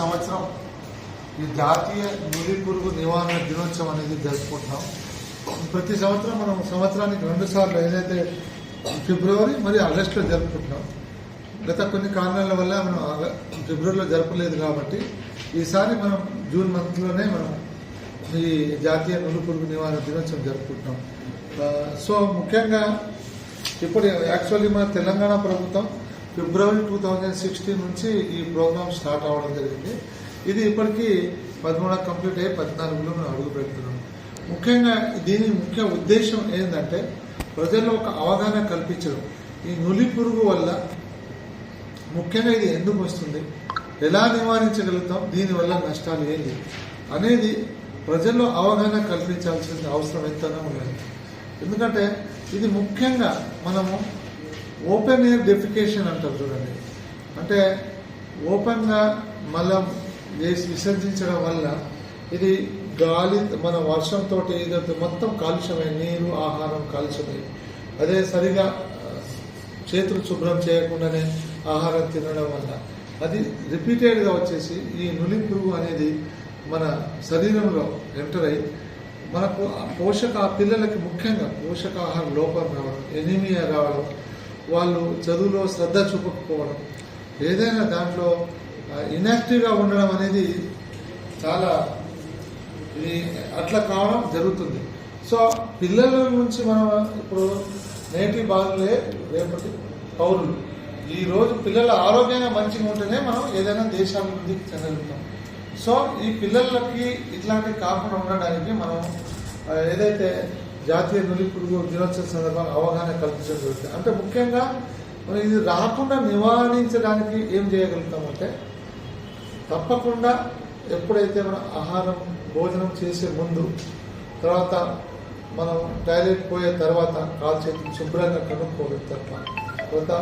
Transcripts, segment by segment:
సంవత్సరం ఈ జాతీయ నులి పురుగు నివారణ దినోత్సవం అనేది జరుపుకుంటున్నాం. ప్రతి సంవత్సరం మనం సంవత్సరానికి రెండు సార్లు ఏదైతే ఫిబ్రవరి మరియు ఆగస్టులో జరుపుకుంటున్నాం. గత కొన్ని కారణాల వల్ల మనం ఫిబ్రవరిలో జరపలేదు కాబట్టి ఈసారి మనం జూన్ మంత్లోనే మనం ఈ జాతీయ నులి పురుగు నివారణ దినోత్సవం జరుపుకుంటున్నాం. సో ముఖ్యంగా ఇప్పుడు యాక్చువల్లీ మన తెలంగాణ ప్రభుత్వం ఫిబ్రవరి టూ థౌజండ్ సిక్స్టీన్ నుంచి ఈ ప్రోగ్రామ్ స్టార్ట్ అవ్వడం జరిగింది. ఇది ఇప్పటికీ పదమూడు కంప్లీట్ అయ్యి పద్నాలుగులో మేము అడుగు పెడుతున్నాం. ముఖ్యంగా దీని ముఖ్య ఉద్దేశం ఏంటంటే ప్రజల్లో ఒక అవగాహన కల్పించడం. ఈ నులి పురుగు వల్ల ముఖ్యంగా ఇది ఎందుకు వస్తుంది? ఎలా నివారించగలుగుతాం? దీనివల్ల నష్టాలు ఏంటి? అనేది ప్రజల్లో అవగాహన కల్పించాల్సిన అవసరం ఎంతగా ఉన్నది. ఎందుకంటే ఇది ముఖ్యంగా మనము ఓపెన్ ఎయిర్ డెఫికేషన్ అంటారు చూడండి. అంటే ఓపెన్గా మలం వేసి విసర్జించడం వల్ల ఇది గాలి మన వర్షంతో మొత్తం కాలుష్యమై నీరు ఆహారం కాలుష్యమై అదే సరిగా చేతులు శుభ్రం చేయకుండానే ఆహారం తినడం వల్ల. అది రిపీటెడ్గా వచ్చేసి ఈ నులి పురుగు అనేది మన శరీరంలో ఎంటర్ అయ్యి మనకు పోషక పిల్లలకి ముఖ్యంగా పోషకాహార లోపం రావడం ఎనీమియా రావడం వాళ్ళు చదువులో శ్రద్ధ చూపకపోవడం ఏదైనా దాంట్లో ఇన్యాక్టివ్గా ఉండడం అనేది చాలా ఇది అట్లా కావడం జరుగుతుంది. సో పిల్లల నుంచి మనం ఇప్పుడు నేటి బాధలే రేపటి పౌరులు ఈరోజు పిల్లల ఆరోగ్యంగా మంచిగా ఉంటేనే మనం ఏదైనా దేశాభివృద్ధికి చెందగలుగుతాం సో ఈ పిల్లలకి ఇట్లాంటివి కాకుండా ఉండడానికి మనం ఏదైతే జాతీయ నులి పురుగు దినోత్సవ సందర్భంగా అవగాహన కల్పించడం జరుగుతుంది అంటే ముఖ్యంగా మనం ఇది రాకుండా నివారించడానికి ఏం చేయగలుగుతామంటే తప్పకుండా ఎప్పుడైతే మనం ఆహారం భోజనం చేసే ముందు తర్వాత మనం టాయిలెట్ పోయే తర్వాత కాలు చేతులు శుభ్రంగా కనుక్కోవడం తప్ప తర్వాత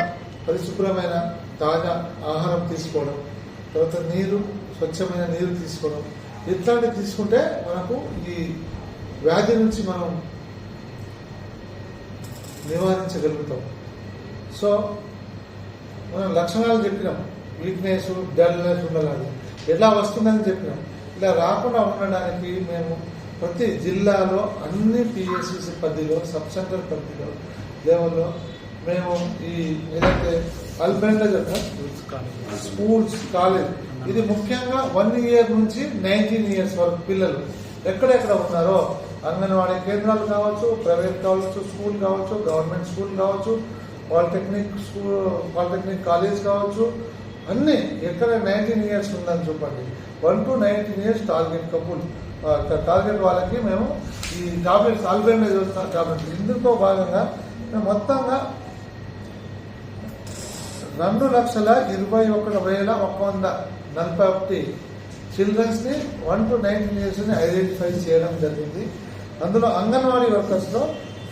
పరిశుభ్రమైన తాజా ఆహారం తీసుకోవడం తర్వాత నీరు స్వచ్ఛమైన నీరు తీసుకోవడం ఇట్లాంటివి తీసుకుంటే మనకు ఈ వ్యాధి నుంచి మనం నివారించగలుగుతాం. సో మనం లక్షణాలు చెప్పినాం. వీక్నెస్ డల్నెస్ ఉండాలని ఎలా వస్తుందని చెప్పినాం. ఇలా రాకుండా ఉండడానికి మేము ప్రతి జిల్లాలో అన్ని పిఎస్సిసి పరిధిలో సబ్ సెంటర్ పరిధిలో లెవెల్లో మేము ఈ ఏదైతే అల్బెండజ్ స్కూల్స్ కాలేజ్ ఇది ముఖ్యంగా వన్ ఇయర్ నుంచి నైన్టీన్ ఇయర్స్ వరకు పిల్లలు ఎక్కడెక్కడ ఉన్నారో అంగన్వాడీ కేంద్రాలు కావచ్చు ప్రైవేట్ కావచ్చు స్కూల్ కావచ్చు గవర్నమెంట్ స్కూల్ కావచ్చు పాలిటెక్నిక్ స్కూల్ పాలిటెక్నిక్ కాలేజ్ కావచ్చు అన్నీ ఎక్కడ నైన్టీన్ ఇయర్స్ ఉందని చెప్పండి one to nineteen years target couple. Target వాళ్ళకి మేము ఈ టాబ్లెట్స్ ఆల్బెండే చూస్తాం టాబ్లెట్స్. ఇందులో భాగంగా మేము మొత్తంగా రెండు లక్షల ఇరవై ఒకటి వేల ఒక వంద నలభై ఒకటి చిల్డ్రన్స్ని వన్ టు నైన్టీన్ ఇయర్స్ని ఐడెంటిఫై చేయడం జరిగింది. అందులో anganwadi వర్కర్స్లో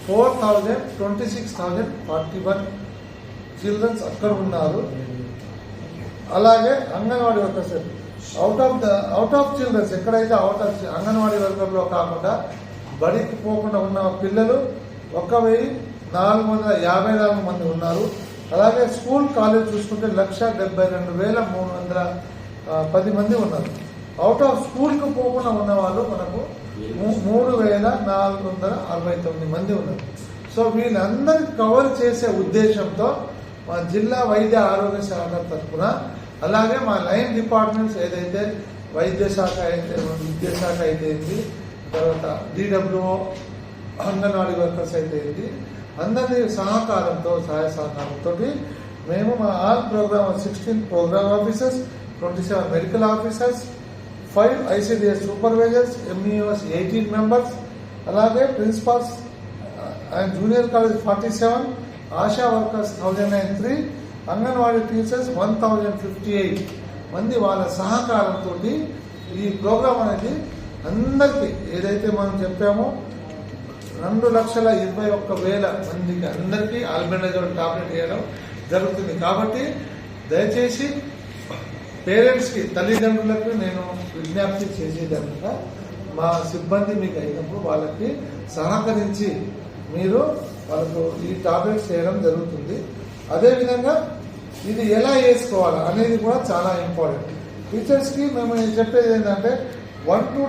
four thousand twenty six thousand forty one childrens అక్కడ ఉన్నారు. అలాగే anganwadi workers out of the out of childrens ఎక్కడైతే అవుట్ ఆఫ్ అంగన్వాడీ వర్కర్లో కాకుండా బడికి పోకుండా ఉన్న పిల్లలు ఒక వెయ్యి నాలుగు వందల యాభై నాలుగు మంది ఉన్నారు. అలాగే స్కూల్ కాలేజ్ చూసుకుంటే లక్ష డెబ్బై రెండు వేల మూడు వందల పది మంది ఉన్నారు. అవుట్ ఆఫ్ స్కూల్కి పోకుండా ఉన్న వాళ్ళు మనకు మూడు వేల నాలుగు వందల అరవై తొమ్మిది మంది ఉన్నారు. సో వీళ్ళందరికీ కవర్ చేసే ఉద్దేశంతో మా జిల్లా వైద్య ఆరోగ్య శాఖ తరఫున అలాగే మా లైన్ డిపార్ట్మెంట్స్ ఏదైతే వైద్య శాఖ అయితే విద్యాశాఖ అయితే తర్వాత డిడబ్ల్యూఓ అంగన్వాడీ వర్కర్స్ అయితే అందరి సహకారంతో సహాయ సహకారంతో మేము మా all programme sixteen programme officers twenty seven medical officers five ICDS supervisors MEOs eighteen members అలాగే principals and junior college forty seven ASHA workers thousand nine three anganwadi teachers one thousand fifty eight మంది వాళ్ళ సహకారంతో ఈ programme అనేది అందరికీ ఏదైతే మనం చెప్పామో రెండు లక్షల ఇరవై ఒక్క వేల మందికి అందరికీ ఆల్బెండజోల్ టాబ్లెట్ వేయడం జరుగుతుంది. కాబట్టి దయచేసి పేరెంట్స్కి తల్లిదండ్రులకు నేను విజ్ఞప్తి చేసేదనగా మా సిబ్బంది మీకు అయినప్పుడు వాళ్ళకి సహకరించి మీరు వాళ్ళకు ఈ టాబ్లెట్స్ చేయడం జరుగుతుంది. అదేవిధంగా ఇది ఎలా వేసుకోవాలి అనేది కూడా చాలా ఇంపార్టెంట్. టీచర్స్కి మేము చెప్పేది ఏంటంటే వన్ టూ